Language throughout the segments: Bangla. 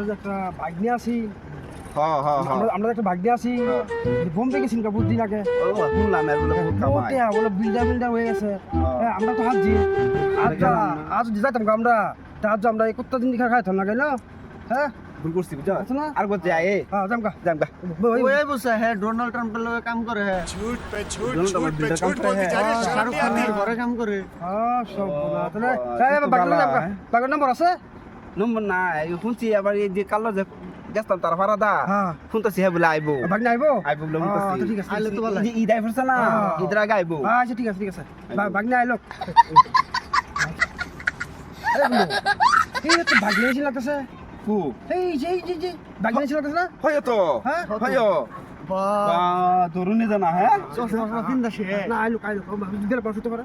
আমরা যে একটা বাইক নিয়ে আসি আমরা একটা বাইক নিয়ে আসি বোম্বে গেছি। কাপড় আমরা তো হাঁটছি। আচ্ছা, আজ যাইতাম আমরা আজ আমরা এই কত দিন খাইতাম না ভুল করছি বুঝছ? আচ্ছা যায় এ? হ্যাঁ জামকা জামকা ওই বসে হ্যাঁ ডোনাল্ড ট্রাম্প এর লগে কাম করে হ্যাঁ ছুট কাম করে হ্যাঁ সব বলা। আছে? নম্বর না এই শুনছি আবার এই যে কালো যে গেছতাম তার ভাড়া দা শুনতেছি হ্যাঁ বলে আইবো বাগ না আইবো আইবো বলে শুনতেছি ঠিক আছে, আইলে তো ভালো। ঈদ আইফরছে না হ্যাঁ। ঈদের আইবো আচ্ছা ঠিক আছে ঠিক আছে বাগ না আইলো এই তো ভাগ নিয়েছিল লাগতেছে কু এই যে যে যে ভাগ নিয়েছিল লাগতেছে না হয় তো হ্যাঁ? হয় বা বা জানা হ্যাঁ চশমা টশমা পিন্দা সে না আইলো আইলো দিলে পারছ পারে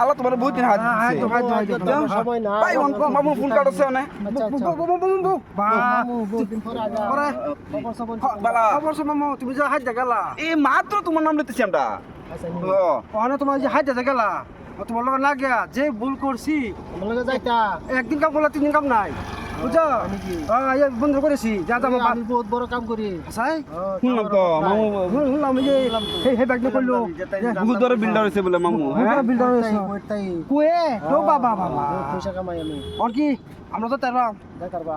আল্লাহ তোমার বহুত দিন হাত। সময় না ভাই মামু ফোন কাটছে না তুমি যে এই মাত্র তোমার নাম লিখতেছি আমরা তোমার যে হাইতে গেলা। তোমার লগে না যে ভুল করছি একদিন কাম করলে তিন দিন কাম নাই। বুঝছ? হ্যাঁ এই বন্ধ করেছি। যা যা আমি বহুত বড় কাম করি। সাই শুনলাম তো মামু শুনলাম যে হে হে ব্যাগ করল। বহুত বড় বিল্ডার হইছে বলে মামু হ্যাঁ? বিল্ডার তাই কুয়ে? তো বাবা বাবা। পয়সা কামাই আমি। আর কি আমরা তো যা করবা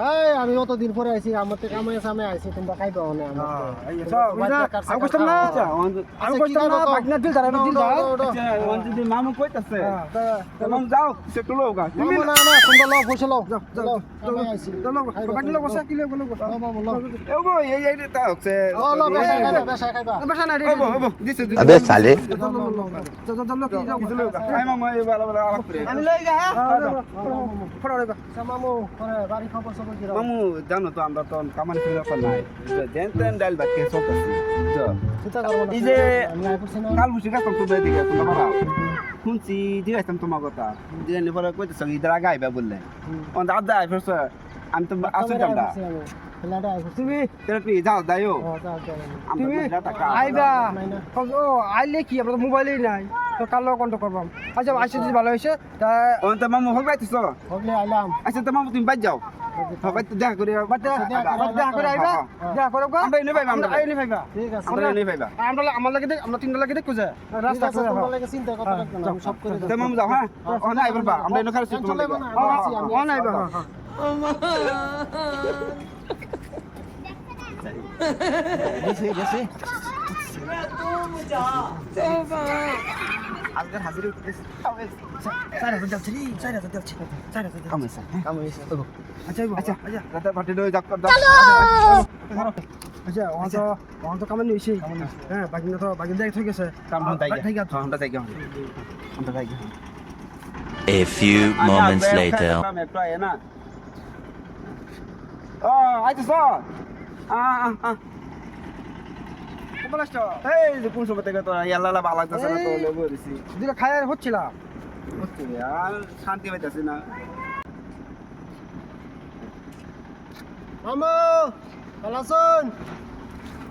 এই আমি অত দিন পরে আইছি আমার থেকে আমার সামনে আইছি তোমরা খাই দাও না আমি না আমি কইতাম না পাগনা দিল ধরে দিল ধরে ওন যদি মামু কইতাছে তখন যাও সে তুলো গা তুমি না না তোমরা লও বসে লও যাও যাও আমি আইছি চলো বাকি বসে কি লও লও এ এই এই তা হচ্ছে ও লও বসে খাইবা বসে খাইবা বসে না আবে সালে যাও যাও যাও কি যাও কিছু লও মামু এই বালা বালা আমি লই গা হ্যাঁ ফড়া রে গা মামু বাড়ি খবর সব মামু জানো তো আমরা তো কামানি ফিরে কর নাই দেন তেন ডাল বাদ কে চলতেছি এই যে কাল বুঝি গেতাম তো দিকে তোমরা বাবা শুনছি দিগাইতাম তোমার কথা দিগানি পরে কইতেছ ইদার আগে আইবা বললে দাদা আই ফেরছ আমি তো আসো আইছি তুমি পি যাও দাইও আমরা তুমি আইবা ও আইলে কি আমরা তো মোবাইলেই নাই তো কার লগে করবাম আচ্ছা আইসে যদি ভালো হয়েছে তা মামু হল বাইতেছ আচ্ছা তো মামু তুমি বাইত যাও হ্যাঁ বাইতে দেখা করে বাদ দেখা করে আইবা দেখা করে আমরা এনে পাইবা আমরা। আইনি ভাইবা ঠিক আছে আমরা এনে পাইবা। আমরা আমার লাগে আমরা তিনটা লাগে দেখো যে। ঠিক রাস্তা করে তোমার লাগে চিন্তা করতে লাগবে না সব করে তো দেব যাও হ্যাঁ। অন আইবা বা আমরা এনে খাইছি তোমার লাগে। অন আইবা আজকে হাজির উঠতেছি চার হাজার যাচ্ছে রে চার হাজার যাচ্ছে চার হাজার যাচ্ছে কামাইছে কামাইছে আচ্ছা আচ্ছা আচ্ছা রাতে পার্টি দই যাক দাও আচ্ছা ওখান তো ওখান তো কামানি হয়েছে হ্যাঁ বাকি না তো বাকি দেখ ঠিক আছে কাম হন তাই ঠিক আছে আমরা যাই গিয়া আমরা যাই গিয়া A few moments later. একটু আয় না ও আইতে স আ আ কমলাষ্ট এই যে কোন সময় থেকে তো ইয়াল্লা ভালো লাগতেছে না তো লেবু দিছি। দিলে খায় হচ্ছিল হচ্ছে আর শান্তি পাইতাছি না। মামু কালাসন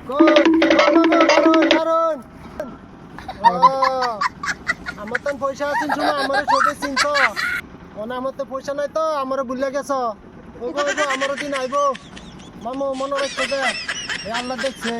কোন মামু কারণ কারণ আমার তো পয়সা আছেন শুনো আমার ছোট চিনছ। মানে আমার তো পয়সা নাই তো আমার ভুলে গেছ। আমার দিন আইব। মামু মনে রাখতে আল্লাহ দেখছে।